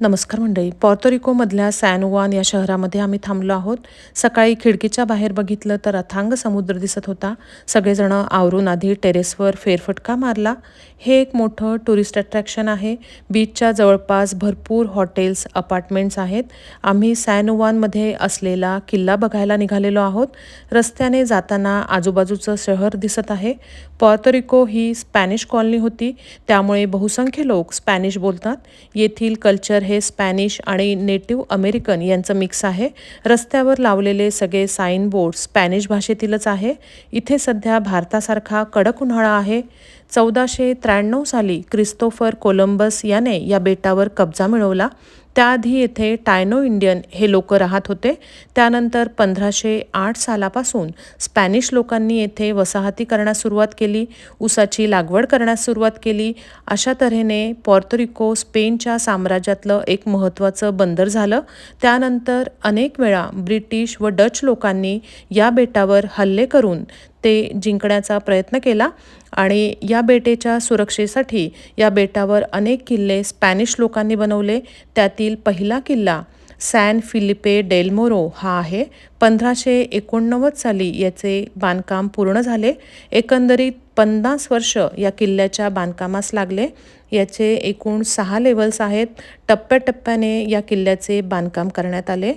नमस्कार मंडळी. पॉर्तोरिकोमधल्या सॅनोवान या शहरामध्ये आम्ही थांबलो आहोत. सकाळी खिडकीच्या बाहेर बघितलं तर अथांग समुद्र दिसत होता. सगळेजणं आवरून आधी टेरेसवर फेरफटका मारला. हे एक मोठं टुरिस्ट अट्रॅक्शन आहे. बीचच्या जवळपास भरपूर हॉटेल्स अपार्टमेंट्स आहेत. आम्ही सॅनोवानमध्ये असलेला किल्ला बघायला निघालेलो आहोत. रस्त्याने जाताना आजूबाजूचं शहर दिसत आहे. पॉर्तोरिको ही स्पॅनिश कॉलनी होती. त्यामुळे बहुसंख्य लोक स्पॅनिश बोलतात. येथील कल्चर हे स्पॅनिश आणि नेटिव्ह अमेरिकन यांचं मिक्स आहे. रस्त्यावर लावलेले सगळे साईन बोर्ड स्पॅनिश भाषेतीलच आहे. इथे सध्या भारतासारखा कडक उन्हाळा आहे. चौदाशे त्र्याण्णव साली क्रिस्तोफर कोलंबस याने या बेटावर कब्जा मिळवला. त्याआधी येथे टायनो इंडियन हे लोक राहत होते. त्यानंतर पंधराशे आठ सालापासून स्पॅनिश लोकांनी येथे वसाहती करण्यास सुरुवात केली ऊसाची लागवड करण्यास सुरुवात केली. अशा तऱ्हेने पॉर्तोरिको स्पेनच्या साम्राज्यातलं एक महत्त्वाचं बंदर झालं. त्यानंतर अनेक वेळा ब्रिटिश व डच लोकांनी या बेटावर हल्ले करून ते जिंकण्याचा प्रयत्न केला आणि या बेटेच्या सुरक्षेसाठी या बेटावर अनेक किल्ले स्पॅनिश लोकांनी बनवले. त्यातील पहिला किल्ला सॅन फिलिपे डेलमोरो हा आहे. पंधराशे एकोणनव्वद साली याचे बांधकाम पूर्ण झाले. एकंदरीत पन्नास वर्ष या किल्ल्याच्या बांधकामास लागले. याचे एकूण सहा लेवल्स आहेत. टप्प्याटप्प्याने या किल्ल्याचे बांधकाम करण्यात आले.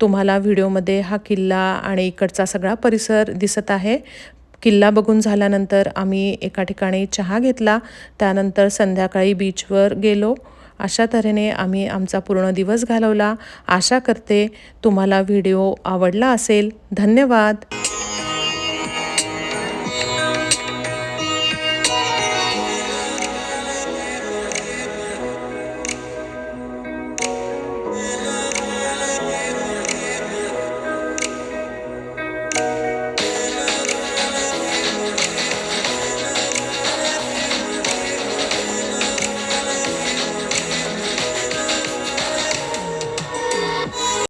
तुम्हाला व्हिडिओमध्ये हा किल्ला आणि इकडचा सगळा परिसर दिसत आहे. किल्ला बघून झाल्यानंतर आम्ही एका ठिकाणी चहा घेतला. त्यानंतर संध्याकाळी बीचवर गेलो. अशा तऱ्हेने आम्ही आमचा पूर्ण दिवस घालवला. आशा करते तुम्हाला व्हिडिओ आवडला असेल. धन्यवाद.